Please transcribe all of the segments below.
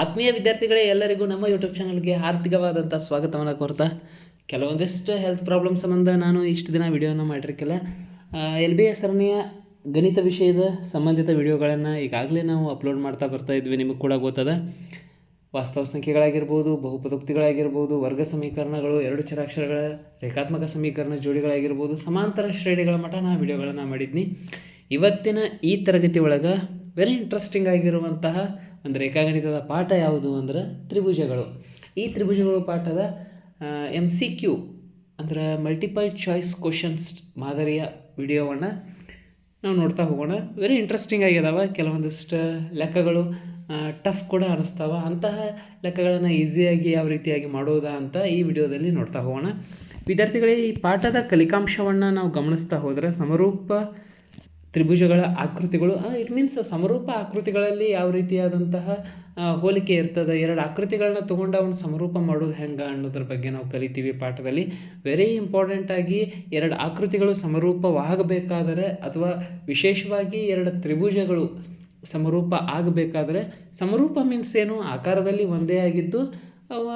ಆತ್ಮೀಯ ವಿದ್ಯಾರ್ಥಿಗಳೇ, ಎಲ್ಲರಿಗೂ ನಮ್ಮ ಯೂಟ್ಯೂಬ್ ಚಾನಲ್ಗೆ ಆರ್ಥಿಕವಾದಂಥ ಸ್ವಾಗತವನ್ನು ಕೋರ್ತಾ. ಕೆಲವೊಂದಿಷ್ಟು ಹೆಲ್ತ್ ಪ್ರಾಬ್ಲಮ್ ಸಂಬಂಧ ನಾನು ಇಷ್ಟು ದಿನ ವಿಡಿಯೋನ ಮಾಡಿರ್ಕಿಲ್ಲ. ಎಲ್ ಬಿ ಎಸ್ ಸರಣಿಯ ಗಣಿತ ವಿಷಯದ ಸಂಬಂಧಿತ ವಿಡಿಯೋಗಳನ್ನು ಈಗಾಗಲೇ ನಾವು ಅಪ್ಲೋಡ್ ಮಾಡ್ತಾ ಬರ್ತಾ ಇದ್ವಿ, ನಿಮಗೆ ಕೂಡ ಗೊತ್ತದ. ವಾಸ್ತವ ಸಂಖ್ಯೆಗಳಾಗಿರ್ಬೋದು, ಬಹುಪದೋಕ್ತಿಗಳಾಗಿರ್ಬೋದು, ವರ್ಗ ಸಮೀಕರಣಗಳು, ಎರಡು ಚರಾಕ್ಷರಗಳ ರೇಖಾತ್ಮಕ ಸಮೀಕರಣ ಜೋಡಿಗಳಾಗಿರ್ಬೋದು, ಸಮಾಂತರ ಶ್ರೇಣಿಗಳ ಮಟ್ಟ ನಾನು ವಿಡಿಯೋಗಳನ್ನು ಮಾಡಿದ್ನಿ. ಇವತ್ತಿನ ಈ ತರಗತಿ ಒಳಗೆ ವೆರಿ ಇಂಟ್ರೆಸ್ಟಿಂಗ್ ಆಗಿರುವಂತಹ ಒಂದು ರೇಖಾಗಣಿತದ ಪಾಠ ಯಾವುದು ಅಂದ್ರೆ ತ್ರಿಭುಜಗಳು. ಈ ತ್ರಿಭುಜಗಳು ಪಾಠದ ಎಂ ಸಿ ಕ್ಯೂ ಅಂದ್ರೆ ಮಲ್ಟಿಪಲ್ ಚಾಯ್ಸ್ ಕ್ವಶನ್ಸ್ ಮಾದರಿಯ ವಿಡಿಯೋವನ್ನು ನಾವು ನೋಡ್ತಾ ಹೋಗೋಣ. ವೆರಿ ಇಂಟ್ರೆಸ್ಟಿಂಗ್ ಆಗಿದಾವೆ. ಕೆಲವೊಂದಿಷ್ಟು ಲೆಕ್ಕಗಳು ಟಫ್ ಕೂಡ ಅನಿಸ್ತಾವ. ಅಂತಹ ಲೆಕ್ಕಗಳನ್ನು ಈಸಿಯಾಗಿ ಯಾವ ರೀತಿಯಾಗಿ ಮಾಡೋದಾ ಅಂತ ಈ ವಿಡಿಯೋದಲ್ಲಿ ನೋಡ್ತಾ ಹೋಗೋಣ. ವಿದ್ಯಾರ್ಥಿಗಳೇ, ಈ ಪಾಠದ ಕಲಿಕಾಂಶವನ್ನು ನಾವು ಗಮನಿಸ್ತಾ ಹೋದರೆ ಸಮರೂಪ ತ್ರಿಭುಜಗಳ ಆಕೃತಿಗಳು ಇಟ್ ಮೀನ್ಸ್ ಸಮರೂಪ ಆಕೃತಿಗಳಲ್ಲಿ ಯಾವ ರೀತಿಯಾದಂತಹ ಹೋಲಿಕೆ ಇರ್ತದೆ, ಎರಡು ಆಕೃತಿಗಳನ್ನ ತೊಗೊಂಡು ಅವನ್ನ ಸಮರೂಪ ಮಾಡೋದು ಹೆಂಗೆ ಅನ್ನೋದ್ರ ಬಗ್ಗೆ ನಾವು ಕಲಿತೀವಿ ಪಾಠದಲ್ಲಿ. ವೆರಿ ಇಂಪಾರ್ಟೆಂಟ್ ಆಗಿ ಎರಡು ಆಕೃತಿಗಳು ಸಮರೂಪವಾಗಬೇಕಾದರೆ ಅಥವಾ ವಿಶೇಷವಾಗಿ ಎರಡು ತ್ರಿಭುಜಗಳು ಸಮರೂಪ ಆಗಬೇಕಾದ್ರೆ, ಸಮರೂಪ ಮೀನ್ಸ್ ಏನು? ಆಕಾರದಲ್ಲಿ ಒಂದೇ ಆಗಿದ್ದು, ಅವ,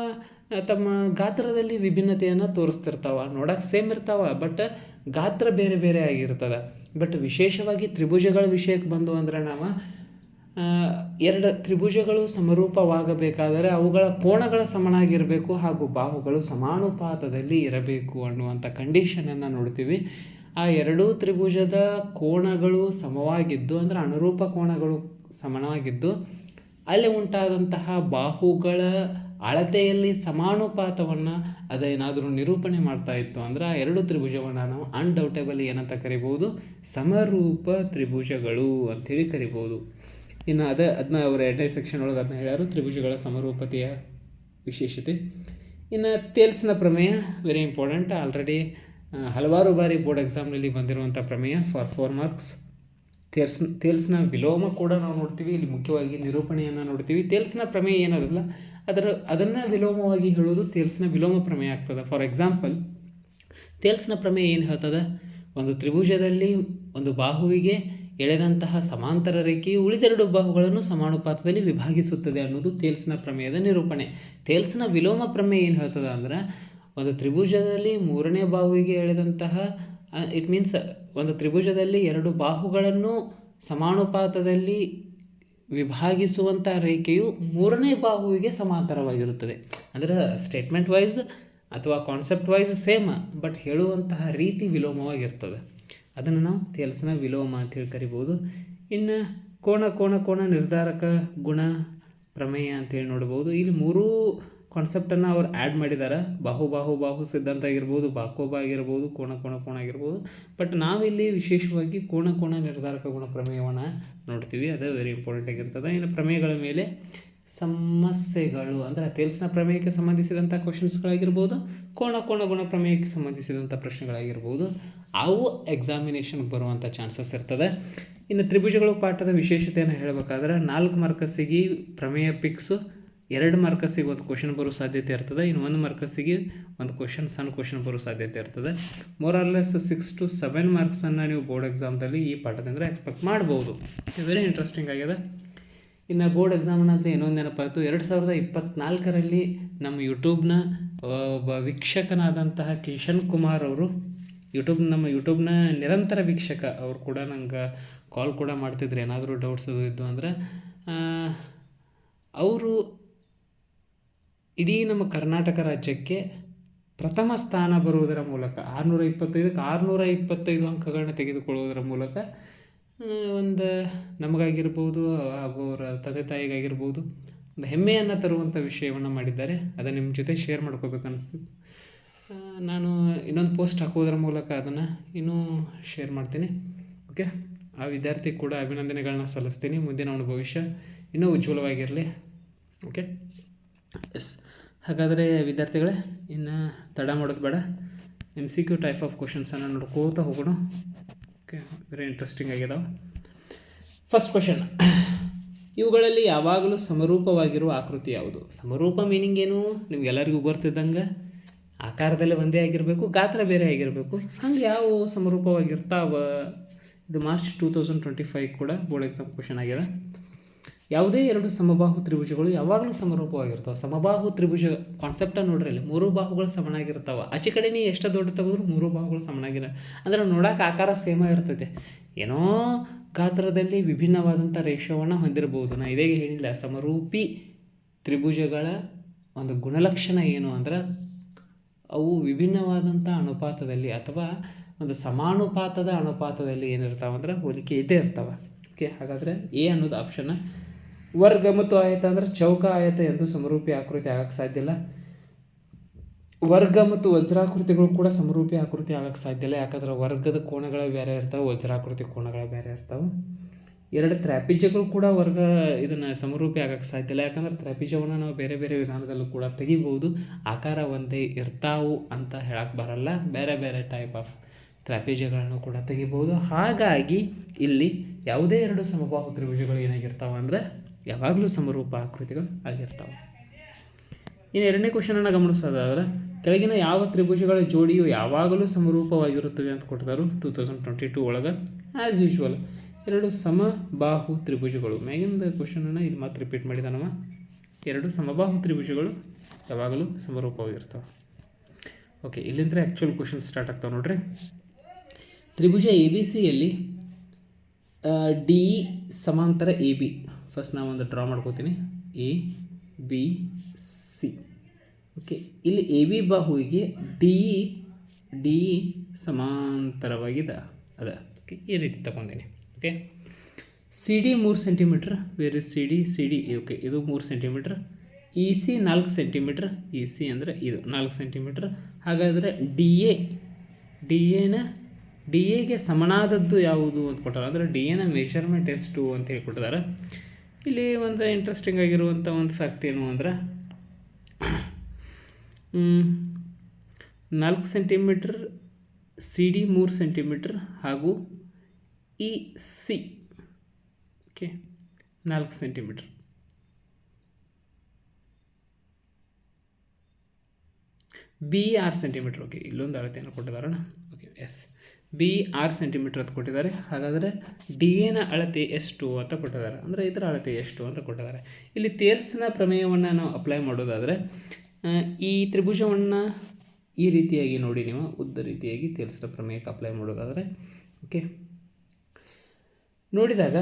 ತಮ್ಮ ಗಾತ್ರದಲ್ಲಿ ವಿಭಿನ್ನತೆಯನ್ನು ತೋರಿಸ್ತಿರ್ತಾವ ನೋಡಕ್ಕೆ ಸೇಮ್ ಇರ್ತಾವ ಬಟ್ ಗಾತ್ರ ಬೇರೆ ಬೇರೆ ಆಗಿರ್ತದೆ. ಬಟ್ ವಿಶೇಷವಾಗಿ ತ್ರಿಭುಜಗಳ ವಿಷಯಕ್ಕೆ ಬಂದು ಅಂದರೆ ನಾವು ಎರಡು ತ್ರಿಭುಜಗಳು ಸಮರೂಪವಾಗಬೇಕಾದರೆ ಅವುಗಳ ಕೋಣಗಳ ಸಮನಾಗಿರಬೇಕು ಹಾಗೂ ಬಾಹುಗಳು ಸಮಾನುಪಾತದಲ್ಲಿ ಇರಬೇಕು ಅನ್ನುವಂಥ ಕಂಡೀಷನನ್ನು ನೋಡ್ತೀವಿ. ಆ ಎರಡೂ ತ್ರಿಭುಜದ ಕೋಣಗಳು ಸಮವಾಗಿದ್ದು ಅಂದರೆ ಅನುರೂಪ ಕೋಣಗಳು ಸಮನಾಗಿದ್ದು, ಅಲ್ಲಿ ಉಂಟಾದಂತಹ ಬಾಹುಗಳ ಅಳತೆಯಲ್ಲಿ ಸಮಾನುಪಾತವನ್ನು ಅದೇನಾದರೂ ನಿರೂಪಣೆ ಮಾಡ್ತಾ ಇತ್ತು ಅಂದ್ರೆ ಎರಡು ತ್ರಿಭುಜವನ್ನು ನಾವು ಅನ್ಡೌಟೆಬಲ್ ಏನಂತ ಕರಿಬೋದು ಸಮರೂಪ ತ್ರಿಭುಜಗಳು ಅಂತೇಳಿ ಕರಿಬೋದು ಇನ್ನು ಅದೇ ಅದನ್ನ ಅವರ ಎರಡನೇ ಸೆಕ್ಷನ್ ಒಳಗೆ ಅದನ್ನ ಹೇಳ್ಯಾರು, ತ್ರಿಭುಜಗಳ ಸಮರೂಪತೆಯ ವಿಶೇಷತೆ. ಇನ್ನು ತೇಲ್ಸ್ನ ಪ್ರಮೇಯ ವೆರಿ ಇಂಪಾರ್ಟೆಂಟ್ ಆಲ್ರೆಡಿ ಹಲವಾರು ಬಾರಿ ಬೋರ್ಡ್ ಎಕ್ಸಾಮ್ನಲ್ಲಿ ಬಂದಿರುವಂಥ ಪ್ರಮೇಯ ಫಾರ್ ಫೋರ್ ಮಾರ್ಕ್ಸ್ ತೇಲ್ಸ್ ತೇಲ್ಸ್ನ ವಿಲೋಮ ಕೂಡ ನಾವು ನೋಡ್ತೀವಿ, ಇಲ್ಲಿ ಮುಖ್ಯವಾಗಿ ನಿರೂಪಣೆಯನ್ನು ನೋಡ್ತೀವಿ. ತೇಲ್ಸ್ನ ಪ್ರಮೇಯ ಏನದಲ್ಲ ಅದರ, ಅದನ್ನು ವಿಲೋಮವಾಗಿ ಹೇಳೋದು ತೇಲ್ಸ್ನ ವಿಲೋಮ ಪ್ರಮೇಯ ಆಗ್ತದೆ. ಫಾರ್ ಎಕ್ಸಾಂಪಲ್ ತೇಲ್ಸ್ನ ಪ್ರಮೇಯ ಏನು ಹೇಳ್ತದೆ? ಒಂದು ತ್ರಿಭುಜದಲ್ಲಿ ಒಂದು ಬಾಹುವಿಗೆ ಎಳೆದಂತಹ ಸಮಾಂತರ ರೇಖೆಯು ಉಳಿದೆರಡು ಬಾಹುಗಳನ್ನು ಸಮಾನುಪಾತದಲ್ಲಿ ವಿಭಾಗಿಸುತ್ತದೆ ಅನ್ನೋದು ತೇಲ್ಸ್ನ ಪ್ರಮೇಯದ ನಿರೂಪಣೆ. ತೇಲ್ಸ್ನ ವಿಲೋಮ ಪ್ರಮೇಯ ಏನು ಹೇಳ್ತದೆ ಅಂದ್ರೆ, ಒಂದು ತ್ರಿಭುಜದಲ್ಲಿ ಮೂರನೇ ಬಾಹುವಿಗೆ ಎಳೆದಂತಹ ಇಟ್ ಮೀನ್ಸ್ ಒಂದು ತ್ರಿಭುಜದಲ್ಲಿ ಎರಡು ಬಾಹುಗಳನ್ನು ಸಮಾನುಪಾತದಲ್ಲಿ ವಿಭಾಗಿಸುವಂಥ ರೇಖೆಯು ಮೂರನೇ ಬಾಹುವಿಗೆ ಸಮಾಂತರವಾಗಿರುತ್ತದೆ. ಅಂದರೆ ಸ್ಟೇಟ್ಮೆಂಟ್ ವೈಸ್ ಅಥವಾ ಕಾನ್ಸೆಪ್ಟ್ ವೈಸ್ ಸೇಮ್ ಬಟ್ ಹೇಳುವಂತಹ ರೀತಿ ವಿಲೋಮವಾಗಿರ್ತದೆ. ಅದನ್ನು ನಾವು ತೇಲ್ಸನ ವಿಲೋಮ ಅಂತೇಳಿ ಕರಿಬೋದು. ಇನ್ನು ಕೋಣ ಕೋಣ ಕೋಣ ನಿರ್ಧಾರಕ ಗುಣ ಪ್ರಮೇಯ ಅಂತೇಳಿ ನೋಡ್ಬೋದು. ಇಲ್ಲಿ ಮೂರೂ ಕಾನ್ಸೆಪ್ಟನ್ನು ಅವ್ರು ಆ್ಯಡ್ ಮಾಡಿದ್ದಾರೆ ಬಾಹು ಬಾಹು ಬಾಹು ಸಿದ್ಧಾಂತ ಆಗಿರ್ಬೋದು, ಬಾಕೋಬ ಆಗಿರ್ಬೋದು, ಕೋಣ ಕೋಣ ಕೋಣ ಆಗಿರ್ಬೋದು. ಬಟ್ ನಾವಿಲ್ಲಿ ವಿಶೇಷವಾಗಿ ಕೋಣ ಕೋಣ ನಿರ್ಧಾರಕ ಗುಣ ಪ್ರಮೇಯವನ್ನು ನೋಡ್ತೀವಿ. ಅದು ವೆರಿ ಇಂಪಾರ್ಟೆಂಟ್ ಆಗಿರ್ತದೆ. ಇನ್ನು ಪ್ರಮೇಯಗಳ ಮೇಲೆ ಸಮಸ್ಯೆಗಳು ಅಂದರೆ ತೇಲ್ಸ್ನ ಪ್ರಮೇಯಕ್ಕೆ ಸಂಬಂಧಿಸಿದಂಥ ಕ್ವಶನ್ಸ್ಗಳಾಗಿರ್ಬೋದು ಕೋಣ ಕೋಣ ಗುಣ ಪ್ರಮೇಯಕ್ಕೆ ಸಂಬಂಧಿಸಿದಂಥ ಪ್ರಶ್ನೆಗಳಾಗಿರ್ಬೋದು. ಅವು ಎಕ್ಸಾಮಿನೇಷನ್ಗೆ ಬರುವಂಥ ಚಾನ್ಸಸ್ ಇರ್ತದೆ. ಇನ್ನು ತ್ರಿಭುಜಗಳು ಪಾಠದ ವಿಶೇಷತೆಯನ್ನು ಹೇಳಬೇಕಾದ್ರೆ ನಾಲ್ಕು ಮಾರ್ಕಸ್ಸಿಗೆ ಪ್ರಮೇಯ ಪಿಕ್ಸು ಎರಡು ಮಾರ್ಕಸಿಗೆ ಒಂದು ಕ್ವಶನ್ ಬರೋ ಸಾಧ್ಯತೆ ಇರ್ತದೆ, ಇನ್ನು ಒಂದು ಮಾರ್ಕಸಿಗೆ ಒಂದು ಕ್ವಶನ್ ಸಣ್ಣ ಕ್ವಶನ್ ಬರೋ ಸಾಧ್ಯತೆ ಇರ್ತದೆ. More or less six to seven ಮಾರ್ಕ್ಸನ್ನು ನೀವು ಬೋರ್ಡ್ ಎಕ್ಸಾಮ್ದಲ್ಲಿ ಈ ಪಾಠದಿಂದ ಎಕ್ಸ್ಪೆಕ್ಟ್ ಮಾಡ್ಬೋದು. ವೆರಿ ಇಂಟ್ರೆಸ್ಟಿಂಗ್ ಆಗಿದೆ. ಇನ್ನು ಬೋರ್ಡ್ ಎಕ್ಸಾಮ್ ಅಂತ ಇನ್ನೊಂದು ನೆನಪಾಯಿತು. ಎರಡು ಸಾವಿರದ ಇಪ್ಪತ್ತ್ನಾಲ್ಕರಲ್ಲಿ ನಮ್ಮ ಯೂಟ್ಯೂಬ್ನ ಒಬ್ಬ ವೀಕ್ಷಕನಾದಂತಹ ಕಿಶನ್ ಕುಮಾರ್ ಅವರು ಯೂಟ್ಯೂಬ್ ನಮ್ಮ ಯೂಟ್ಯೂಬ್ನ ನಿರಂತರ ವೀಕ್ಷಕ, ಅವರು ಕೂಡ ನಂಗೆ ಕಾಲ್ ಕೂಡ ಮಾಡ್ತಿದ್ರು. ಏನಾದರೂ ಡೌಟ್ಸ್ ಇದ್ದು ಅಂದರೆ ಅವರು ಇಡೀ ನಮ್ಮ ಕರ್ನಾಟಕ ರಾಜ್ಯಕ್ಕೆ ಪ್ರಥಮ ಸ್ಥಾನ ಬರುವುದರ ಮೂಲಕ ಆರುನೂರ ಇಪ್ಪತ್ತೈದಕ್ಕೆ ಆರುನೂರ ಇಪ್ಪತ್ತೈದು ಅಂಕಗಳನ್ನ ತೆಗೆದುಕೊಳ್ಳುವುದರ ಮೂಲಕ ಒಂದು ನಮಗಾಗಿರ್ಬೋದು, ಹಾಗೂ ಅವರ ತಂದೆ ತಾಯಿಗಾಗಿರ್ಬೋದು, ಒಂದು ಹೆಮ್ಮೆಯನ್ನು ತರುವಂಥ ವಿಷಯವನ್ನು ಮಾಡಿದ್ದಾರೆ. ಅದನ್ನು ನಿಮ್ಮ ಜೊತೆ ಶೇರ್ ಮಾಡ್ಕೋಬೇಕು ಅನಿಸ್ತು. ನಾನು ಇನ್ನೊಂದು ಪೋಸ್ಟ್ ಹಾಕೋದ್ರ ಮೂಲಕ ಅದನ್ನು ಇನ್ನೂ ಶೇರ್ ಮಾಡ್ತೀನಿ. ಓಕೆ ಆ ವಿದ್ಯಾರ್ಥಿ ಕೂಡ ಅಭಿನಂದನೆಗಳನ್ನ ಸಲ್ಲಿಸ್ತೀನಿ. ಮುಂದಿನ ಅವನ ಭವಿಷ್ಯ ಇನ್ನೂ ಉಜ್ವಲವಾಗಿರಲಿ. ಓಕೆ ಎಸ್ ಹಾಗಾದರೆ ವಿದ್ಯಾರ್ಥಿಗಳೇ, ಇನ್ನು ತಡ ಮಾಡೋದು ಬೇಡ. M C Q type of ಕ್ವಶನ್ಸನ್ನು ನೋಡ್ಕೋತಾ ಹೋಗೋಣ. ಓಕೆ ವೆರಿ ಇಂಟ್ರೆಸ್ಟಿಂಗ್ ಆಗಿದಾವೆ. ಫಸ್ಟ್ ಕ್ವಶನ್ ಇವುಗಳಲ್ಲಿ ಯಾವಾಗಲೂ ಸಮರೂಪವಾಗಿರುವ ಆಕೃತಿ ಯಾವುದು? ಸಮರೂಪ ಮೀನಿಂಗ್ ಏನು? ನಿಮ್ಗೆಲ್ಲರಿಗೂ ಗೊತ್ತಿದ್ದಂಗೆ? ಆಕಾರದಲ್ಲಿ ಒಂದೇ ಆಗಿರಬೇಕು, ಗಾತ್ರ ಬೇರೆ ಆಗಿರಬೇಕು. ಹಂಗೆ ಯಾವ ಸಮರೂಪವಾಗಿರ್ತಾವ? ಇದು March two thousand twenty five ಕೂಡ ಬೋರ್ಡ್ ಎಕ್ಸಾಮ್ ಕ್ವಶನ್ ಆಗ್ಯದ. ಯಾವುದೇ ಎರಡು ಸಮಬಾಹು ತ್ರಿಭುಜಗಳು ಯಾವಾಗಲೂ ಸಮರೂಪವಾಗಿರ್ತವೆ. ಸಮಬಾಹು ತ್ರಿಭುಜ ಕಾನ್ಸೆಪ್ಟ ನೋಡ್ರಿ ಅಲ್ಲಿ ಮೂರು ಬಾಹುಗಳು ಸಮನಾಗಿರ್ತಾವೆ. ಆಚೆ ಕಡೆ ನೀ ಎಷ್ಟು ದೊಡ್ಡ ತೆಗೆದ್ರು ಮೂರು ಬಾಹುಗಳು ಸಮನಾಗಿರ ಅಂದ್ರೆ ನೋಡಕ್ಕೆ ಆಕಾರ ಸೇಮ ಇರ್ತೈತೆ. ಏನೋ ಗಾತ್ರದಲ್ಲಿ ವಿಭಿನ್ನವಾದಂಥ ರೇಷವನ್ನು ಹೊಂದಿರಬಹುದು. ನಾ ಇದೇ ಹೇಳಿಲ್ಲ. ಸಮರೂಪಿ ತ್ರಿಭುಜಗಳ ಒಂದು ಗುಣಲಕ್ಷಣ ಏನು ಅಂದ್ರೆ ಅವು ವಿಭಿನ್ನವಾದಂಥ ಅನುಪಾತದಲ್ಲಿ ಅಥವಾ ಒಂದು ಸಮಾನುಪಾತದ ಅನುಪಾತದಲ್ಲಿ ಏನಿರ್ತಾವೆ ಅಂದ್ರೆ ಹೋಲಿಕೆ ಇದ್ದೇ ಇರ್ತಾವೆ. ಓಕೆ ಹಾಗಾದರೆ ಎ ಅನ್ನೋದು ಆಪ್ಷನ್ ವರ್ಗ ಮತ್ತು ಆಯತ ಅಂದ್ರೆ ಚೌಕ ಆಯತ ಎಂದು ಸಮರೂಪಿ ಆಕೃತಿ ಆಗಕ್ಕೆ ಸಾಧ್ಯ ಇಲ್ಲ. ವರ್ಗ ಮತ್ತು ವಜ್ರಾಕೃತಿಗಳು ಕೂಡ ಸಮರೂಪಿ ಆಕೃತಿ ಆಗಕ್ಕೆ ಸಾಧ್ಯ ಇಲ್ಲ. ಯಾಕಂದ್ರೆ ವರ್ಗದ ಕೋಣಗಳೇ ಬೇರೆ ಇರ್ತಾವೆ, ವಜ್ರಾಕೃತಿ ಕೋಣಗಳೇ ಬೇರೆ ಇರ್ತಾವೆ. ಎರಡು ತ್ರಾಪಿಜ್ಯಗಳು ಕೂಡ ವರ್ಗ ಇದನ್ನು ಸಮರೂಪಿ ಆಗಕ್ಕೆ ಸಾಧ್ಯ ಇಲ್ಲ. ಯಾಕಂದ್ರೆ ತ್ರಾಪಿಜ್ಯವನ್ನು ನಾವು ಬೇರೆ ಬೇರೆ ವಿಧಾನದಲ್ಲೂ ಕೂಡ ತೆಗಿಬೋದು ಆಕಾರ ಒಂದೇ ಇರ್ತಾವು ಅಂತ ಹೇಳಕ್ಕೆ ಬರಲ್ಲ. ಬೇರೆ ಬೇರೆ ಟೈಪ್ ಆಫ್ ತ್ರಾಪಿಜ್ಯಗಳನ್ನು ಕೂಡ ತೆಗಿಬೋದು ಹಾಗಾಗಿ ಇಲ್ಲಿ ಯಾವುದೇ ಎರಡು ಸಮಬಾಹು ತ್ರಿಭುಜಗಳು ಏನಾಗಿರ್ತಾವೆ ಅಂದರೆ ಯಾವಾಗಲೂ ಸಮರೂಪ ಆಕೃತಿಗಳು ಆಗಿರ್ತಾವೆ. ಇನ್ನು ಎರಡನೇ ಕ್ವಶನನ್ನು ಗಮನಿಸೋದಾದ್ರೆ, ಕೆಳಗಿನ ಯಾವ ತ್ರಿಭುಜಗಳ ಜೋಡಿಯು ಯಾವಾಗಲೂ ಸಮರೂಪವಾಗಿರುತ್ತವೆ ಅಂತ ಕೊಟ್ಟಿದ್ದಾರೆ ಟೂ ತೌಸಂಡ್ ಟ್ವೆಂಟಿ ಟೂ ಒಳಗೆ. ಆ್ಯಸ್ ಯೂಶ್ವಲ್ ಎರಡು ಸಮಬಾಹು ತ್ರಿಭುಜಗಳು. ಮ್ಯಾಗಿಂದ ಕ್ವಶನನ್ನು ಇಲ್ಲಿ ಮಾತ್ರ ರಿಪೀಟ್ ಮಾಡಿದಾನವ ಎರಡು ಸಮಬಾಹು ತ್ರಿಭುಜಗಳು ಯಾವಾಗಲೂ ಸಮರೂಪವಾಗಿರ್ತವೆ. ಓಕೆ ಇಲ್ಲಿಂದ ಆ್ಯಕ್ಚುಲ್ ಕ್ವಶನ್ ಸ್ಟಾರ್ಟ್ ಆಗ್ತಾವೆ ನೋಡ್ರಿ. ತ್ರಿಭುಜ ಎ ಬಿ ಸಿಯಲ್ಲಿ ಡಿ ಸಮಾಂತರ ಎ ಬಿ ಫಸ್ಟ್ ನಾವೊಂದು ಡ್ರಾ ಮಾಡ್ಕೋತೀನಿ. ಎ ಬಿ ಸಿ ಓಕೆ ಇಲ್ಲಿ ಎ ಬಿ ಬಾಹುವಿಗೆ ಡಿ ಡಿ ಸಮಾಂತರವಾಗಿದೆ. ಅದ. ಓಕೆ ಈ ರೀತಿ ತಗೊಂತೀನಿ ಓಕೆ ಸಿ ಡಿ ಮೂರು ಸೆಂಟಿಮೀಟ್ರ್ ಬೇರೆ C D C D okay ಇದು ಮೂರು ಸೆಂಟಿಮೀಟ್ರ್ ಇ ಸಿ ನಾಲ್ಕು ಸೆಂಟಿಮೀಟ್ರ್ ಇ ಸಿ ಅಂದರೆ ಇದು ನಾಲ್ಕು ಸೆಂಟಿಮೀಟ್ರ್ ಹಾಗಾದರೆ ಡಿ ಎ ಡಿ ಎನ ಡಿ ಎಗೆ ಸಮನಾದದ್ದು ಯಾವುದು ಅಂತ ಕೊಟ್ಟಾರೆ? ಅಂದರೆ ಡಿ ಎನ ಮೆಷರ್ಮೆಂಟ್ ಎಷ್ಟು ಅಂತ ಹೇಳಿ ಕೊಟ್ಟಿದ್ದಾರೆ ಇಲ್ಲಿ ಒಂದು ಇಂಟ್ರೆಸ್ಟಿಂಗ್ ಆಗಿರುವಂಥ ಒಂದು ಫ್ಯಾಕ್ಟ್ ಏನು ಅಂದ್ರೆ ನಾಲ್ಕು ಸೆಂಟಿಮೀಟ್ರ್ ಸಿ ಡಿ ಮೂರು ಸೆಂಟಿಮೀಟ್ರ್ ಹಾಗೂ ಇ ಸಿ ಓಕೆ ನಾಲ್ಕು ಸೆಂಟಿಮೀಟ್ರ್ ಬಿ ಆರು ಸೆಂಟಿಮೀಟ್ರ್ ಓಕೆ ಇಲ್ಲೊಂದು ಅಳತೆಯನ್ನು ಕೊಟ್ಟಿದ್ದಾರಣ ಓಕೆ ಎಸ್ ಬಿ ಆರು ಸೆಂಟಿಮೀಟ್ರ್ ಅಂತ ಕೊಟ್ಟಿದ್ದಾರೆ. ಹಾಗಾದರೆ ಡಿ ಎನ ಅಳತೆ ಎಷ್ಟು ಅಂತ ಕೊಟ್ಟಿದ್ದಾರೆ. ಅಂದರೆ ಇದರ ಅಳತೆ ಎಷ್ಟು ಅಂತ ಕೊಟ್ಟಿದ್ದಾರೆ. ಇಲ್ಲಿ ತೇಲ್ಸ್ನ ಪ್ರಮೇಯವನ್ನು ನಾವು ಅಪ್ಲೈ ಮಾಡೋದಾದರೆ ಈ ತ್ರಿಭುಜವನ್ನು ಈ ರೀತಿಯಾಗಿ ನೋಡಿ ನೀವು, ಉದ್ದ ರೀತಿಯಾಗಿ ತೇಲ್ಸ್ನ ಪ್ರಮೇಯಕ್ಕೆ ಅಪ್ಲೈ ಮಾಡೋದಾದರೆ ಓಕೆ ನೋಡಿದಾಗ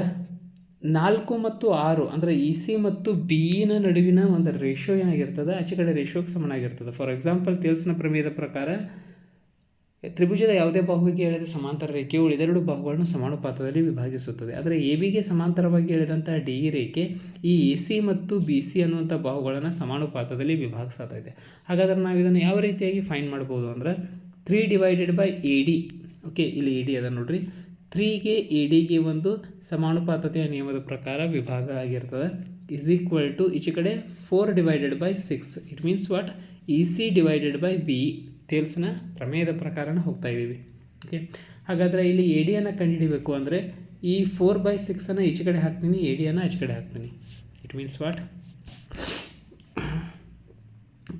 ನಾಲ್ಕು ಮತ್ತು ಆರು, ಅಂದರೆ ಇ ಸಿ ಮತ್ತು ಬಿಇನ ನಡುವಿನ ಒಂದು ರೇಷೋ ಏನಾಗಿರ್ತದೆ? ಆಚೆ ಕಡೆ ರೇಷೋಗೆ ಸಮನಾಗಿರ್ತದೆ. ಫಾರ್ ಎಕ್ಸಾಂಪಲ್ ತೇಲ್ಸ್ನ ಪ್ರಮೇಯದ ಪ್ರಕಾರ ತ್ರಿಭುಜದ ಯಾವುದೇ ಬಾಹುವಿಗೆ ಎಳೆದ ಸಮಾಂತರ ರೇಖೆಯು ಉಳಿದೆರಡು ಬಾಹುಗಳನ್ನು ಸಮಾನುಪಾತದಲ್ಲಿ ವಿಭಾಗಿಸುತ್ತದೆ. ಆದರೆ ಎ ಬಿಗೆ ಸಮಾಂತರವಾಗಿ ಎಳೆದಂತಹ ಡಿ ರೇಖೆ ಈ ಎ ಸಿ ಮತ್ತು ಬಿ ಸಿ ಅನ್ನುವಂಥ ಬಾಹುಗಳನ್ನು ಸಮಾನುಪಾತದಲ್ಲಿ ವಿಭಾಗಿಸ್ತಾ ಇದೆ. ಹಾಗಾದರೆ ನಾವು ಇದನ್ನು ಯಾವ ರೀತಿಯಾಗಿ ಫೈನ್ ಮಾಡ್ಬೋದು ಅಂದರೆ three divided by A D okay ಇಲ್ಲಿ ಎ ಡಿ ಅದ ನೋಡ್ರಿ. ತ್ರೀಗೆ ಎ ಡಿಗೆ ಒಂದು ಸಮಾನುಪಾತತೆಯ ನಿಯಮದ ಪ್ರಕಾರ ವಿಭಾಗ ಆಗಿರ್ತದೆ. ಇಸ್ ಈಕ್ವಲ್ ಟು ಈಚೆ ಕಡೆ four divided by six it means what E C divided by B ತೇಲ್ಸ್ನ ಪ್ರಮೇಯದ ಪ್ರಕಾರನ ಹೋಗ್ತಾ ಇದ್ದೀವಿ. ಓಕೆ ಹಾಗಾದರೆ ಇಲ್ಲಿ ಎ ಡಿಯನ್ನು ಕಂಡುಹಿಡಿಬೇಕು ಅಂದರೆ ಈ ಫೋರ್ ಬೈ ಸಿಕ್ಸನ್ನು ಈಚೆ ಕಡೆ ಹಾಕ್ತೀನಿ ಎ ಡಿಯನ್ನು ಆಚೆ ಕಡೆ ಹಾಕ್ತೀನಿ. It means what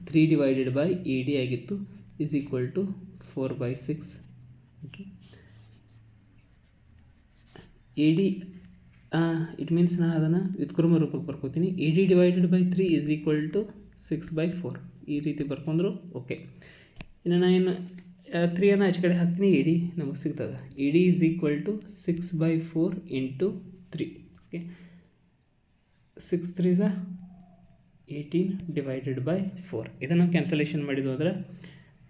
three divided by A D ಆಗಿತ್ತು is equal to four by six okay A D it means ನಾನು ಅದನ್ನು ವಿತ್ಕುರ್ಮ ರೂಪಕ್ಕೆ ಬರ್ಕೋತೀನಿ. A D divided by three is equal to six by four ಈ ರೀತಿ ಬರ್ಕೊಂಡ್ರು ಓಕೆ ಇನ್ನು ನಾನು ತ್ರೀಯನ್ನು ಆಚೆ ಕಡೆ ಹಾಕ್ತೀನಿ. ಇಡಿ ಡಿ ನಮಗೆ ಸಿಗ್ತದೆ. ED D is equal to six by four into three okay six three ಝ eighteen divided by four ಇದನ್ನು ಕ್ಯಾನ್ಸಲೇಷನ್ ಮಾಡಿದ್ವು ಅಂದರೆ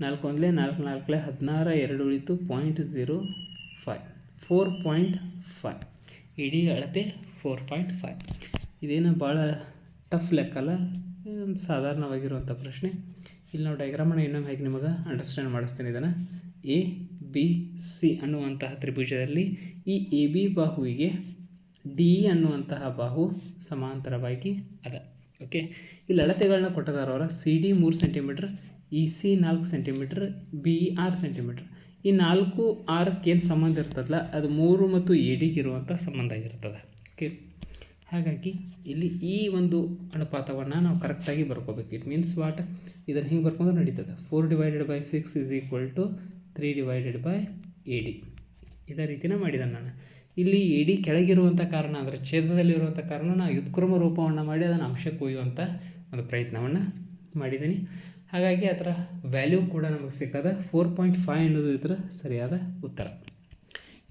ನಾಲ್ಕು ಒಂದಲೇ ನಾಲ್ಕು, ನಾಲ್ಕಲೇ ಹದಿನಾರು, ಎರಡು ಉಳಿತು point zero five four point five ಇಡೀ ಅಳತೆ ಫೋರ್ ಪಾಯಿಂಟ್ ಫೈವ್ ಇದೇನು ಭಾಳ ಟಫ್ ಲೆಕ್ಕಲ್ಲ? ಒಂದು ಸಾಧಾರಣವಾಗಿರುವಂಥ ಪ್ರಶ್ನೆ. ಇಲ್ಲಿ ನಾವು ಡೈಗ್ರಾಮನ್ನು ಇನ್ನೊಮ್ಮೆ ಹೇಗೆ ನಿಮಗೆ ಅಂಡರ್ಸ್ಟ್ಯಾಂಡ್ ಮಾಡಿಸ್ತೀನಿ ಇದನ್ನು. ಎ ಬಿ ಸಿ ಅನ್ನುವಂತಹ ತ್ರಿಭುಜದಲ್ಲಿ ಈ ಎ ಬಿ ಬಾಹುವಿಗೆ ಡಿ ಇ ಅನ್ನುವಂತಹ ಬಾಹು ಸಮಾಂತರವಾಗಿ ಅದ. ಓಕೆ ಇಲ್ಲಿ ಅಳತೆಗಳನ್ನ ಕೊಟ್ಟಿದ್ದಾರೆ ಅವರ ಸಿ ಡಿ ಮೂರು ಸೆಂಟಿಮೀಟ್ರ್ ಇ ಸಿ ನಾಲ್ಕು ಸೆಂಟಿಮೀಟ್ರ್ ಬಿ ಇ ಆರು ಸೆಂಟಿಮೀಟ್ರ್ ಈ ನಾಲ್ಕು, ಆರಕ್ಕೆ ಏನು ಸಂಬಂಧ ಇರ್ತದಲ್ಲ, ಅದು ಮೂರು ಮತ್ತು ಎ ಡಿಗೆ ಇರುವಂಥ ಸಂಬಂಧ ಆಗಿರ್ತದೆ. ಓಕೆ ಹಾಗಾಗಿ ಇಲ್ಲಿ ಈ ಒಂದು ಅನುಪಾತವನ್ನು ನಾವು ಕರೆಕ್ಟಾಗಿ ಬರ್ಕೋಬೇಕು. ಇಟ್ ಮೀನ್ಸ್ ವಾಟ್ ಇದನ್ನು ಹಿಂಗೆ ಬರ್ಕೊಂಡ್ರೆ ನಡೀತದೆ. Four divided by six is equal to three divided by A D ಇದೇ ರೀತಿನ ಮಾಡಿದೆ ನಾನು. ಇಲ್ಲಿ ಎಡಿ ಕೆಳಗಿರುವಂಥ ಕಾರಣ ಅಂದರೆ ಛೇದದಲ್ಲಿರುವಂಥ ಕಾರಣ ನಾನು ವ್ಯುತ್ಕ್ರಮ ರೂಪವನ್ನು ಮಾಡಿ ಅದನ್ನು ಅಂಶಕ್ಕೆ ಕೊಯ್ಯುವಂಥ ಒಂದು ಪ್ರಯತ್ನವನ್ನು ಮಾಡಿದ್ದೀನಿ ಹಾಗಾಗಿ ಅದರ ವ್ಯಾಲ್ಯೂ ಕೂಡ ನಮಗೆ ಸಿಕ್ಕದ ಫೋರ್ ಪಾಯಿಂಟ್ ಫೈವ್ ಅನ್ನೋದು ಇದರ ಸರಿಯಾದ ಉತ್ತರ.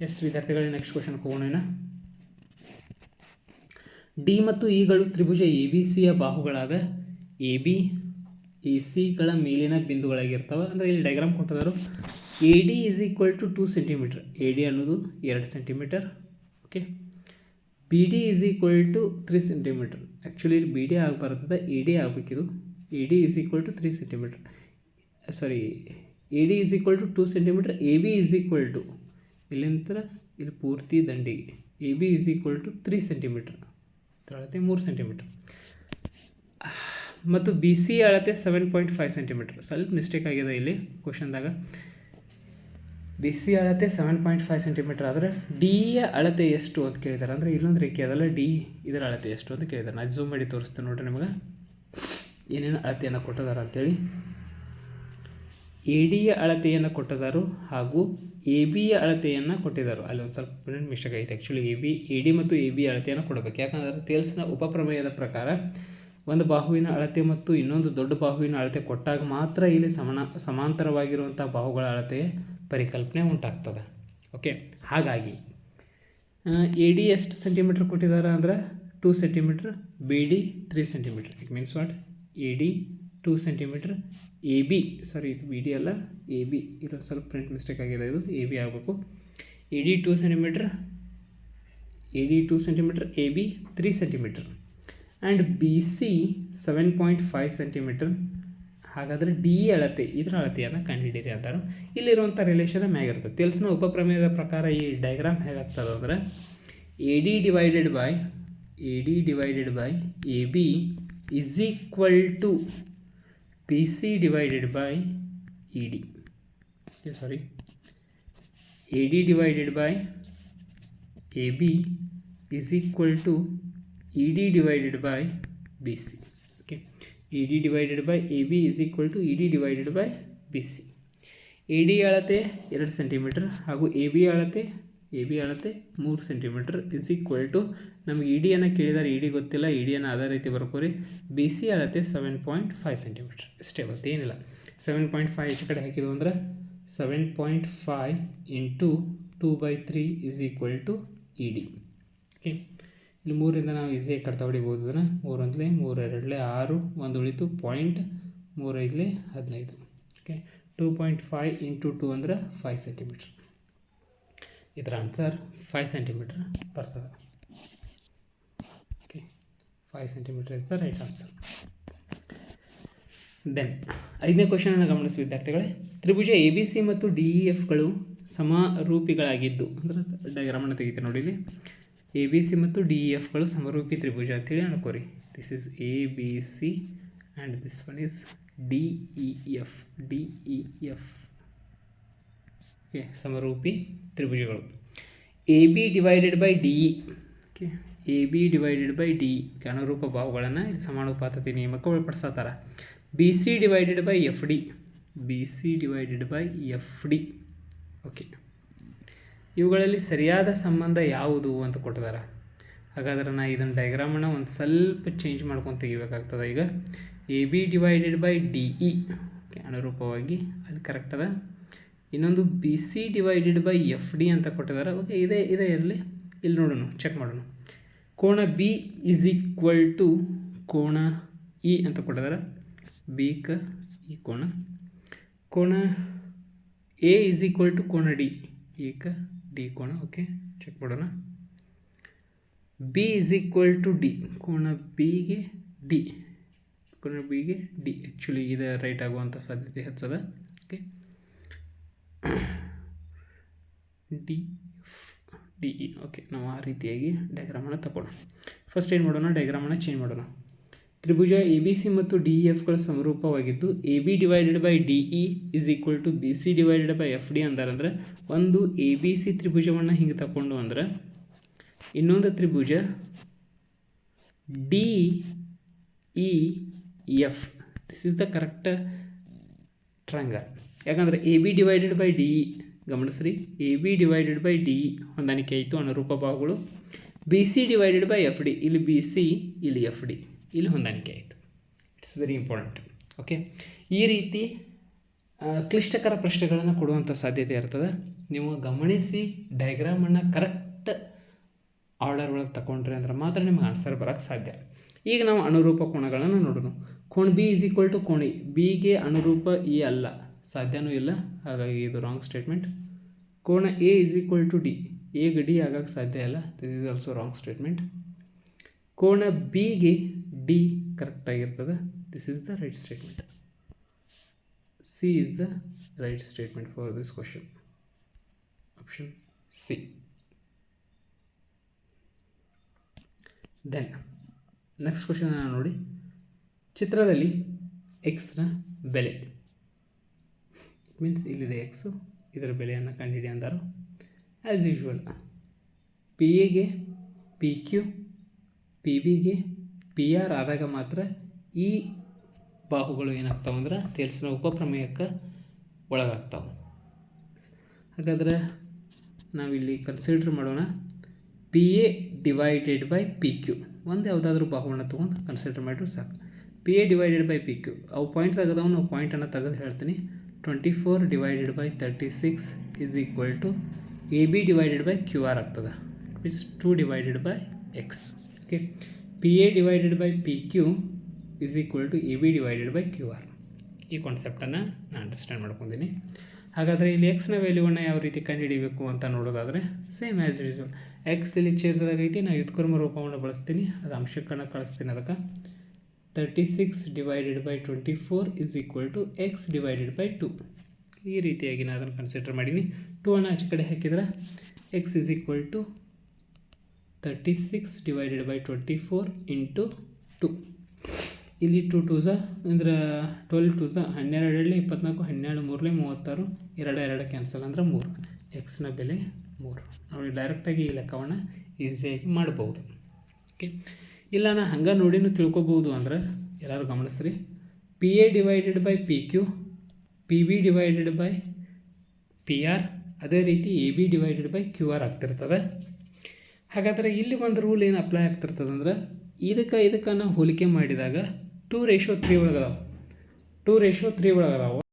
ಎಸ್ ವಿದ್ಯಾರ್ಥಿಗಳೇ ನೆಕ್ಸ್ಟ್ ಕ್ವಶನ್ ಹೋಗೋಣ ಡಿ ಮತ್ತು ಇಗಳು ತ್ರಿಭುಜ ಎ, ಬಿ ಸಿಯ ಬಾಹುಗಳಾದ ಎ, ಬಿ, ಎ ಸಿಗಳ ಮೇಲಿನ ಬಿಂದುಗಳಾಗಿರ್ತವೆ. ಅಂದರೆ ಇಲ್ಲಿ ಡಯಾಗ್ರಾಮ್ ಕೊಟ್ಟಿದ್ದಾರೆ A, D is equal to two centimetre A, D ಅನ್ನೋದು ಎರಡು centimetre okay B, D is equal to three centimetre actually ಇಲ್ಲಿ ಬಿ, ಡಿ ಆಗಬಾರ್ದ A, D ಆಗಬೇಕಿದು A, D is equal to three centimetre sorry A, D is equal to two centimetre A, B is equal to ಇಲ್ಲಿಂದ ಇಲ್ಲಿ ಪೂರ್ತಿ ದಂಡಿಗೆ. A, B is equal to three centimetre ಅಳತೆ ಮೂರು centimetre ಮತ್ತು B C ಅಳತೆ seven point five centimetre ಸ್ವಲ್ಪ mistake ಆಗಿದೆ ಇಲ್ಲಿ ಕ್ವಶನ್ದಾಗ ಬಿ ಸಿ ಅಳತೆ ಸೆವೆನ್ ಪಾಯಿಂಟ್ ಫೈವ್ ಸೆಂಟಿಮೀಟ್ರ್ ಆದರೆ ಯ ಅಳತೆ ಎಷ್ಟು ಅಂತ ಕೇಳಿದ್ದಾರೆ ಅಂದರೆ ಇಲ್ಲೊಂದು ರೇಖೆ ಅದಲ್ಲ ಡಿ ಇದರ ಅಳತೆ ಎಷ್ಟು ಅಂತ ಕೇಳಿದ್ದಾರೆ ನಾನು ಝೂಮ್ ಮಾಡಿ ತೋರಿಸ್ತೇನೆ ನೋಡ್ರಿ ನಿಮಗೆ. ಏನೇನು ಅಳತೆಯನ್ನು ಕೊಟ್ಟಿದ್ದಾರೆ ಅಂತೇಳಿ. ಎ ಡಿಯ ಅಳತೆಯನ್ನು ಕೊಟ್ಟಿದ್ದಾರೆ ಹಾಗೂ ಎ ಬಿಯ ಅಳತೆಯನ್ನು ಕೊಟ್ಟಿದ್ದಾರೆ. ಅಲ್ಲಿ ಒಂದು ಸ್ವಲ್ಪ ಪ್ರಿಂಟ್ ಮಿಸ್ಟೇಕ್ ಐತೆ actually A B A D ಮತ್ತು ಎ ಬಿ ಅಳತೆಯನ್ನು ಕೊಡಬೇಕು. ಯಾಕಂದರೆ ತೇಲ್ಸ್ನ ಉಪಪ್ರಮೇಯದ ಪ್ರಕಾರ ಒಂದು ಬಾಹುವಿನ ಅಳತೆ ಮತ್ತು ಇನ್ನೊಂದು ದೊಡ್ಡ ಬಾಹುವಿನ ಅಳತೆ ಕೊಟ್ಟಾಗ ಮಾತ್ರ ಇಲ್ಲಿ ಸಮಾನ ಸಮಾಂತರವಾಗಿರುವಂಥ ಬಾಹುಗಳ ಅಳತೆಯ ಪರಿಕಲ್ಪನೆ ಉಂಟಾಗ್ತದೆ. ಓಕೆ ಹಾಗಾಗಿ ಎ ಡಿ ಎಷ್ಟು ಸೆಂಟಿಮೀಟ್ರ್ ಕೊಟ್ಟಿದ್ದಾರೆ ಅಂದ್ರೆ two centimetre B D three centimetre it means what A D two centimetre A B sorry ಇದು ಬಿ ಡಿ ಅಲ್ಲ ಎ ಬಿ ಇದು ಸ್ವಲ್ಪ ಪ್ರಿಂಟ್ ಮಿಸ್ಟೇಕ್ ಆಗಿದೆ ಇದು ಎ ಬಿ ಆಗಬೇಕು. A D two centimetre A D two centimetre A B three centimetre and B C seven point five centimetre ಹಾಗಾದರೆ D ಅಳತೆ, ಇದರ ಅಳತೆಯನ್ನು ಕಂಡುಹಿಡಿಯಿರಿ ಅಂತಾರೆ. ಇಲ್ಲಿರುವಂಥ ರಿಲೇಷನ್ ಮ್ಯಾಗಿರ್ತದೆ ತೆಲ್ಸ್ನ ಉಪಪ್ರಮೇಯದ ಪ್ರಕಾರ ಈ ಡಯಾಗ್ರಾಮ್ ಹೇಗಾಗ್ತದೆ ಅಂದರೆ A D divided by A D divided by A B is equal to P C divided by E D sorry A D divided by A B is equal to ED divided by BC. Okay, ED divided by AB is equal to ED divided by BC. AD ಅಳತೆ ಎರಡು centimetre ಹಾಗೂ A B ಅಳತೆ A B ಅಳತೆ ಮೂರು centimetre is equal to ನಮಗೆ ಇಡಿಯನ್ನು ಡಿಯನ್ನು ಕೇಳಿದರೆ ಇಡಿ D ಗೊತ್ತಿಲ್ಲ ಇಡಿಯನ್ನು ಡಿಯನ್ನು ಅದೇ ರೀತಿ ಬರ್ಕೋರಿ. ಬಿ ಸಿ ಅಳತೆ ಸೆವೆನ್ ಪಾಯಿಂಟ್ ಫೈವ್ ಸೆಂಟಿಮೀಟ್ರ್ ಇಷ್ಟೇ ಬರುತ್ತೆ ಏನಿಲ್ಲ. ಸೆವೆನ್ ಪಾಯಿಂಟ್ ಫೈವ್ ಈ ಕಡೆ ಹಾಕಿದ್ವು ಅಂದ್ರೆ seven point five into two by three is equal to E D okay ಇಲ್ಲಿ ಮೂರಿಂದ ನಾವು ಈಸಿಯಾಗಿ ಕಟ್ತಾ ಹೊಡಿಬೋದು ಅದನ್ನು ಮೂರೊಂದಲೇ ಮೂರು ಆರು, ಒಂದು ಉಳಿತು ಪಾಯಿಂಟ್ ಮೂರೈದಲೇ ಹದಿನೈದು. Okay two point five into two ಅಂದರೆ ಫೈವ್ ಸೆಂಟಿಮೀಟ್ರ್ ಇದರ ಆನ್ಸರ್ ಫೈವ್ ಸೆಂಟಿಮೀಟ್ರ್ ಬರ್ತದೆ. Five centimetre is the right answer then ಐದನೇ ಕ್ವಶನನ್ನು ಗಮನಿಸಿ ವಿದ್ಯಾರ್ಥಿಗಳೇ. ತ್ರಿಭುಜ ಎ ಬಿ ಸಿ ಮತ್ತು ಡಿ ಇ ಎಫ್ಗಳು ಸಮರೂಪಿಗಳಾಗಿದ್ದು, ಅಂದರೆ ಡಯಾಗ್ರಾಮನ್ನು ತೆಗಿತೆ ನೋಡಿ ಇಲ್ಲಿ. ಎ ಬಿ ಸಿ ಮತ್ತು ಡಿ ಇ ಎಫ್ಗಳು ಸಮರೂಪಿ ತ್ರಿಭುಜ ಅಂತೇಳಿ ಅನ್ಕೋರಿ. This is A B C and this one is D E F D E F okay ಸಮರೂಪಿ ತ್ರಿಭುಜಗಳು. A B divided by D E okay A B divided by D ಅನುರೂಪ ಬಾಹುಗಳನ್ನು ಸಮಾನುಪಾತತೆ ನಿಯಮಕ್ಕೆ ಒಳಪಡಿಸತ್ತಾರ B C divided by F D B C divided by F D okay ಇವುಗಳಲ್ಲಿ ಸರಿಯಾದ ಸಂಬಂಧ ಯಾವುದು ಅಂತ ಕೊಟ್ಟಿದ್ದಾರೆ ಹಾಗಾದ್ರೆ ನಾ ಇದನ್ನು ಡಯಾಗ್ರಾಮನ್ನು ಒಂದು ಸ್ವಲ್ಪ ಚೇಂಜ್ ಮಾಡ್ಕೊಂಡು ತೆಗಿಬೇಕಾಗ್ತದೆ ಈಗ. A B divided by D E okay ಅನುರೂಪವಾಗಿ ಅಲ್ಲಿ ಕರೆಕ್ಟ್ ಅದ. ಇನ್ನೊಂದು B C divided by F D ಅಂತ ಕೊಟ್ಟಿದ್ದಾರೆ ಓಕೆ ಇದೇ ಇದೇ ಇರಲಿ ಇಲ್ಲಿ ನೋಡೋಣ ಚೆಕ್ ಮಾಡೋಣ. ಕೋಣ ಬಿ ಇಸ್ ಈಕ್ವಲ್ ಟು ಕೋಣ ಇ ಅಂತ ಕೊಟ್ಟಿದ್ದಾರೆ. ಬಿ ಕ ಈ ಕೋಣ ಕೋಣ ಎ ಇಸ್ ಈಕ್ವಲ್ ಟು ಕೋಣ ಡಿ ಈ ಕ ಡಿ ಕೋಣ ಓಕೆ ಚೆಕ್ ಮಾಡೋಣ. B is equal to D ಕೋಣ ಬಿಗೆ ಡಿ ಕೋಣ ಬಿಗೆ ಡಿ ಆ್ಯಕ್ಚುಲಿ ಇದು ರೈಟ್ ಆಗುವಂಥ ಸಾಧ್ಯತೆ ಹೆಚ್ಚದ. Okay D D E okay ನಾವು ಆ ರೀತಿಯಾಗಿ ಡಯಾಗ್ರಾಮನ್ನು ತಗೊಳ್ಳೋಣ ಫಸ್ಟ್ ಏನು ಮಾಡೋಣ? ಡಯಾಗ್ರಾಮನ್ನು ಚೇಂಜ್ ಮಾಡೋಣ. ತ್ರಿಭುಜ ಎ ಬಿ ಸಿ ಮತ್ತು ಡಿ ಇ ಎಫ್ಗಳ ಸಮರೂಪವಾಗಿದ್ದು A B divided by D E is equal to B C divided by F D ಅಂದಾರಂದ್ರೆ ಒಂದು ಎ ಬಿ ಸಿ ತ್ರಿಭುಜವನ್ನು ಹಿಂಗೆ ತಗೊಂಡು ಅಂದ್ರೆ ಇನ್ನೊಂದು ತ್ರಿಭುಜ D E F this is the correct triangle ಯಾಕಂದರೆ A B divided by D E ಗಮನಿಸ್ರಿ. A B divided by D ಹೊಂದಾಣಿಕೆ ಆಯಿತು. ಅನುರೂಪ ಭಾವಗಳು B C divided by F D ಇಲ್ಲಿ ಬಿ ಸಿ ಇಲ್ಲಿ ಎಫ್ ಡಿ ಇಲ್ಲಿ ಹೊಂದಾಣಿಕೆ ಆಯಿತು. ಇಟ್ಸ್ ವೆರಿ ಇಂಪಾರ್ಟೆಂಟ್ ಓಕೆ ಈ ರೀತಿ ಕ್ಲಿಷ್ಟಕರ ಪ್ರಶ್ನೆಗಳನ್ನು ಕೊಡುವಂಥ ಸಾಧ್ಯತೆ ಇರ್ತದೆ. ನೀವು ಗಮನಿಸಿ ಡಯಾಗ್ರಾಮನ್ನು ಕರೆಕ್ಟ್ ಆರ್ಡರ್ ಒಳಗೆ ತಗೊಂಡ್ರೆ ಅಂದ್ರೆ ಮಾತ್ರ ನಿಮ್ಗೆ ಆನ್ಸರ್ ಬರೋಕ್ಕೆ ಸಾಧ್ಯ. ಈಗ ನಾವು ಅನುರೂಪ ಕೋಣಗಳನ್ನು ನೋಡೋಣ. ಕೋಣ ಬಿ ಈಸ್ ಈಕ್ವಲ್ ಟು ಕೋಣಿ ಬಿಗೆ ಅನುರೂಪ ಇ ಅಲ್ಲ. ಸಾಧ್ಯನೂ ಇಲ್ಲ. ಹಾಗಾಗಿ ಇದು ರಾಂಗ್ ಸ್ಟೇಟ್ಮೆಂಟ್ ಕೋಣ A is equal to D ಎಗೆ ಡಿ ಆಗೋಕ್ಕೆ ಸಾಧ್ಯ ಇಲ್ಲ. This is also wrong statement ಕೋಣ ಬಿಗೆ D ಕರೆಕ್ಟಾಗಿರ್ತದೆ this is the right statement C is the right statement for this question option C then next question ನೋಡಿ. ಚಿತ್ರದಲ್ಲಿ ಎಕ್ಸ್ನ ಬೆಲೆ. ಮೀನ್ಸ್ ಇಲ್ಲಿದೆ ಎಕ್ಸು ಇದರ ಬೆಲೆಯನ್ನು ಕಂಡುಹಿಡಿ ಅಂದರು. ಆ್ಯಸ್ ಯೂಶ್ವಲ್ ಪಿ ಎಗೆ ಪಿ ಕ್ಯೂ ಪಿ ಬಿಗೆ ಪಿ ಆರ್ ಆದಾಗ ಮಾತ್ರ ಈ ಬಾಹುಗಳು ಏನಾಗ್ತಾವೆ ಅಂದ್ರೆ ತೇಲ್ಸಿನ ಉಪಪ್ರಮೇಯಕ್ಕೆ ಒಳಗಾಗ್ತಾವೆ. ಹಾಗಾದ್ರೆ ನಾವಿಲ್ಲಿ ಕನ್ಸಿಡರ್ ಮಾಡೋಣ. P A divided by P Q ಒಂದು ಯಾವುದಾದ್ರೂ ಬಾಹುವನ್ನು ತೊಗೊಂಡು ಕನ್ಸಿಡರ್ ಮಾಡಿದ್ರೆ ಸಾಕು. P A divided by P Q ಅವು ಪಾಯಿಂಟ್ ತೆಗೆದವು, ನಾವು ಪಾಯಿಂಟನ್ನು ತೆಗೆದು ಹೇಳ್ತೀನಿ. Twenty divided by thirty six is equal to A B divided by Q R ಆಗ್ತದೆ it's two divided by X okay P A divided by P Q is equal to A B divided by Q R ಈ ಕಾನ್ಸೆಪ್ಟನ್ನು ನಾನು understand ಮಾಡ್ಕೊಂಡಿನಿ ಹಾಗಾದರೆ ಇಲ್ಲಿ ಎಕ್ಸ್ನ ವ್ಯಾಲ್ಯೂವನ್ನು ಯಾವ ರೀತಿ ಕಂಡುಹಿಡಿಬೇಕು ಅಂತ ನೋಡೋದಾದರೆ ಸೇಮ್ ಆ್ಯಸ್ ಯೂಸ್ವಲ್ ಎಕ್ಸ್ ಇಲ್ಲಿ ಛೇದದಾಗೈತಿ ನಾನು ಯುತ್ಕರ್ಮ ರೂಪವನ್ನು ಬಳಸ್ತೀನಿ, ಅದು ಅಂಶಕ್ಕನ್ನು ಕಳಿಸ್ತೀನಿ ಅದಕ್ಕೆ. Thirty six divided by twenty four is equal to X divided by two ಈ ರೀತಿಯಾಗಿ ನಾನು ಅದನ್ನು ಕನ್ಸಿಡರ್ ಮಾಡೀನಿ. ಟೂ ಅನ್ನು ಆಚೆ ಕಡೆ ಹಾಕಿದ್ರೆ X is equal to thirty six divided by twenty four into two ಇಲ್ಲಿ ಟು ಟೂ ಝ ಅಂದ್ರೆ ಟ್ವೆಲ್ ಟೂ ಹನ್ನೆರಡು ಹನ್ನೆರಡರಲ್ಲಿ ಇಪ್ಪತ್ನಾಲ್ಕು, ಹನ್ನೆರಡು ಮೂರಲೆ ಮೂವತ್ತಾರು, ಎರಡು ಎರಡು ಕ್ಯಾನ್ಸಲ್ ಅಂದ್ರೆ ಮೂರು. ಎಕ್ಸ್ನ ಬೆಲೆ ಮೂರು. ನಾವು ಡೈರೆಕ್ಟಾಗಿ ಈ ಲೆಕ್ಕವನ್ನು ಈಸಿಯಾಗಿ ಮಾಡ್ಬೋದು. ಓಕೆ ಇಲ್ಲ, ನಾ ಹಂಗೆ ನೋಡಿನೂ ತಿಳ್ಕೊಬೋದು ಅಂದ್ರೆ ಎಲ್ಲರೂ ಗಮನಿಸ್ರಿ. P A divided by P Q P B divided by P R ಅದೇ ರೀತಿ A B divided by Q R ಆಗ್ತಿರ್ತದೆ. ಹಾಗಾದರೆ ಇಲ್ಲಿ ಒಂದು ರೂಲ್ ಏನು ಅಪ್ಲೈ ಆಗ್ತಿರ್ತದೆ ಅಂದ್ರೆ ಇದಕ್ಕೆ ಇದಕ್ಕೆ ನಾವು ಹೋಲಿಕೆ ಮಾಡಿದಾಗ ಟೂ ರೇಷೋ ತ್ರೀ ಒಳಗದಾವೆ. Two ratio three ಒಳಗದಾವೆ.